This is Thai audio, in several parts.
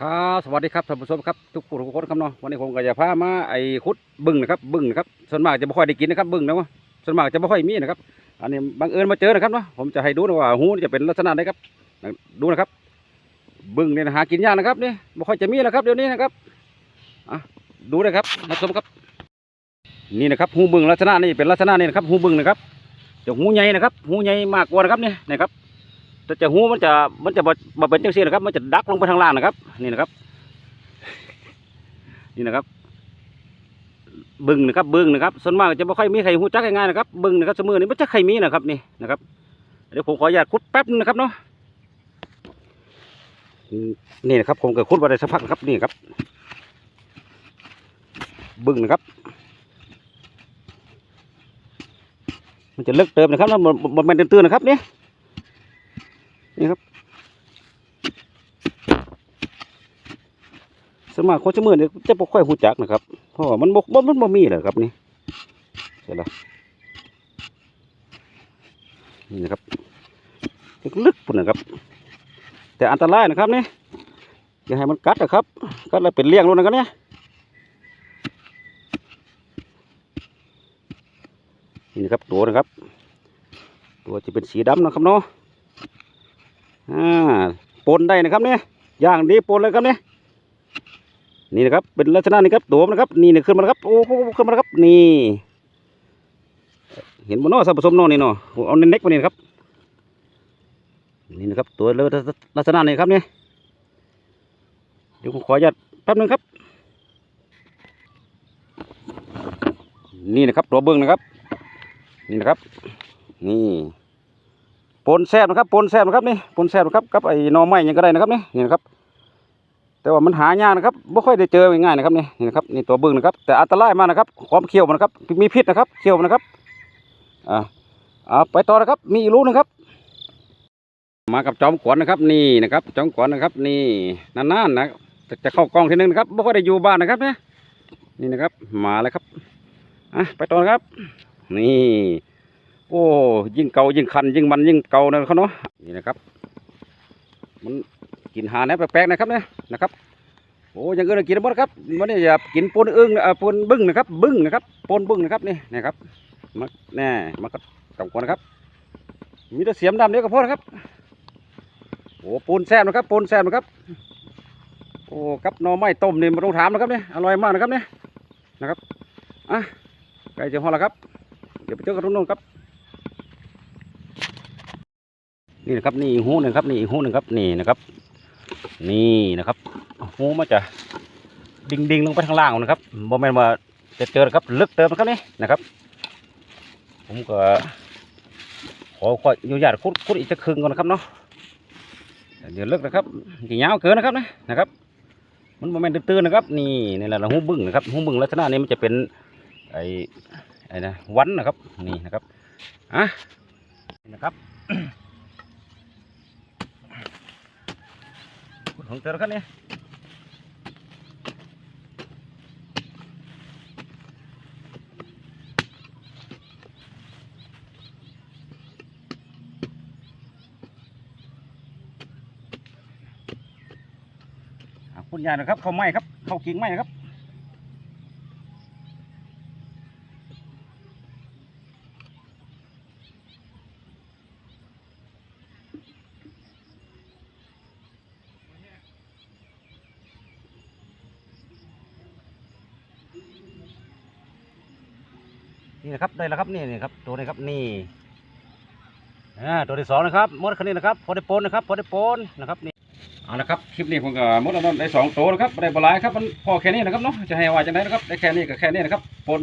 ครับสวัสดีครับท่านผู้ชมครับทุกผู้ทุกคนครับเนาะวันนี้ผมก็จะพามาไอ้คุดบึ้งนะครับบึ้งนะครับส่วนมากจะไม่ค่อยได้กินนะครับบึ้งนะวะส่วนมากจะไม่ค่อยมีนะครับ อันนี้บังเอิญมาเจอนะครับเนาะผมจะให้ดูนะว่าหูจะเป็นลักษณะไหนครับดูนะครับ บึ้งเนี่ยหากินยากนะครับนี่ไม่ค่อยจะมีนะครับเดี๋ยวนี้นะครับอะดูนะครับท่านผู้ชมครับ นี่นะครับหูบึ้งลักษณะนี่เป็นลักษณะนี่นะครับหูบึ้งนะครับจะหูใหญ่นะครับหูใหญ่มากกว่านะครับนี่นะครับ แต่จะหูมันจะมันจะบ่เป็นจังซี่นะครับ มันจะดักลงไปทางล่างนะครับ นี่นะครับ นี่นะครับ บึงนะครับ บึงนะครับส่วนมากจะไม่ค่อยมีใครหูจักง่ายๆนะครับ บึงนะครับสมือนี้มันจะใครมีนะครับ นี่นะครับ เดี๋ยวผมขออนุญาตคุดแป๊บนึงนะครับเนาะนี่นะครับผมก็คุดมาได้สักพักนะครับนี่ครับ บึงนะครับ มันจะเลิกเติมนะครับแล้วมันมันมันตื้นๆนะครับเนี่ย นี่ครับสมัครคนชะมือเนี่ยจะบ่ค่อยหูจักนะครับเพราะว่ามันบ่บ่มันบ่มีเลยครับนี่เสร็จแล้วนี่นะครับลึกๆปุ่นนะครับ แต่อันตรายนะครับนี่อย่าให้มันกัดนะครับกัดแล้วเป็นเลี้ยง luôn นะครับเนี่ยนี่นะครับตัวนะครับ ตัวจะเป็นสีดำนะครับเนาะ อ่าปนได้นะครับเนี่ยย่างดีปนเลยครับเนี่ยนี่นะครับเป็นลักษณะนี้ครับตัวมันนะครับ นี่เนี่ยขึ้นมาแล้วครับโอ้โหขึ้นมาแล้วครับนี่ เห็นบนนอสับผสมนอนี่เนาะเอาเน็กมานี่นะครับ นี่นะครับ ตัวเลลักษณะนี้ครับเนี่ยเดี๋ยวผมขออนุญาตแป๊บนึงครับ นี่นะครับตัวเบิ้งนะครับ นี่นะครับ นี่ ปนแซ่บนะครับปนแซ่บนะครับนี่ปนแซ่บนะครับกับไอ้หน่อไม้ยังก็ได้นะครับนี่นี่นะครับ แต่ว่ามันหายากนะครับไม่ค่อยได้เจอง่ายๆนะครับนี่นี่นะครับนี่ตัวบึ้งนะครับ แต่อันตรายมากนะครับความเคี้ยวมันนะครับ มีพิษนะครับเคี้ยวมันนะครับอ่าอ่าไปต่อนะครับ มีอีกรูนึงครับ มากับจอมขวัญนะครับ นี่นะครับ จอมขวัญนะครับ นี่นานๆนะจะเข้ากล้องทีนึงนะครับไม่ค่อยได้อยู่บ้านนะครับเนี่ยนี่นะครับ มาแล้วครับอะไปต่อครับ นี่ โอ้ยิ่งเกายิ่งคัน ยิ่งมันยิ่งเกานะครับเนาะนี่นะครับ มันกินหาแนวแปลกๆนะครับเนี่ยนะครับโอ้ยังเอื่นกินได้หมดครับมันนี่อย่ากินปนอึ้งนะเอ่อปนบึ้งนะครับบึ้งนะครับปนบึ้งนะครับนี่นะครับมาแน่มากับกับคนนะครับ มีแต่เสียมดำเดียวก็พอนะครับโอ้ปูนแซ่บนะครับปูนแซ่บนะครับโอ้กับนอไม้ต้มนี่มาต้องถามนะครับเนี่ยอร่อยมากนะครับเนี่ยนะครับอะใกล้จะพอแล้วครับเดี๋ยวไปเจอกันตรงนู้นครับ นี่นะครับนี่อีกหูหนึ่งครับนี่อีกหูหนึ่งครับนี่นะครับ นี่นะครับหูมันจะดิ่งดิ่งลงไปข้างล่างนะครับโมเมนต์ว่าจะเจอครับลึกเติมนครับนี่นะครับ ผมก็ขอขออนุญาตคุดคุดอีกจะครึ่งก่อนนะครับเนาะเดี๋ยวลึกนะครับกี่ยาวเกินนะครับนะนะครับ มันโมเมนต์ตื้นๆนะครับ นี่นี่แหละหูบึ้งนะครับหูบึ้งลักษณะนี้มันจะเป็นไอ้ไอ้นะวันนะครับนี่นะครับอะนะครับ ของเตอแล้วครันเนี่ยคุณยายนะครับเขาไหม้ครับเขากิ่งไม้นะครับ นี่นะครับได้แล้วครับนี่นี่ครับตัวนี้ครับนี่อ่าตัวที่สองนะครับมดคันนี้นะครับพอได้ปนนะครับพอได้ปนนะครับนี่เอาละครับคลิปนี้ผมก็มดเนาได้สองตัวนะครับได้บหลายครับมันพอแค่นี้นะครับเนาะจะให้ว่าจังได้นะครับได้แค่นี้กับแค่นี้นะครับปน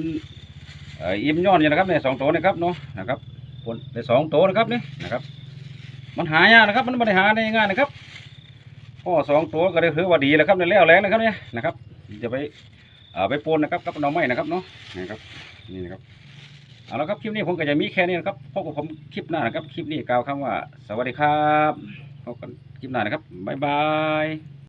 อิ่มย้อนอยู่นะครับในสองตัวนะครับเนาะนะครับปนได้สองตัวนะครับนี่นะครับ มันหายากนะครับ มันไม่ได้หาได้ง่ายนะครับพ่อสองตัวก็ได้ถือว่าดีแล้วครับในแล้วแรงนะครับเนี่ยนะครับจะไปไปปนนะครับกับน้องไม้นะครับเนาะนะครับนี่นะครับ เอาละครับคลิปนี้ผมก็จะมีแค่นี้นะครับพบกับผมคลิปหน้านะครับคลิปนี้กล่าวคำว่า สวัสดีครับพบกันคลิปหน้านะครับบ๊ายบาย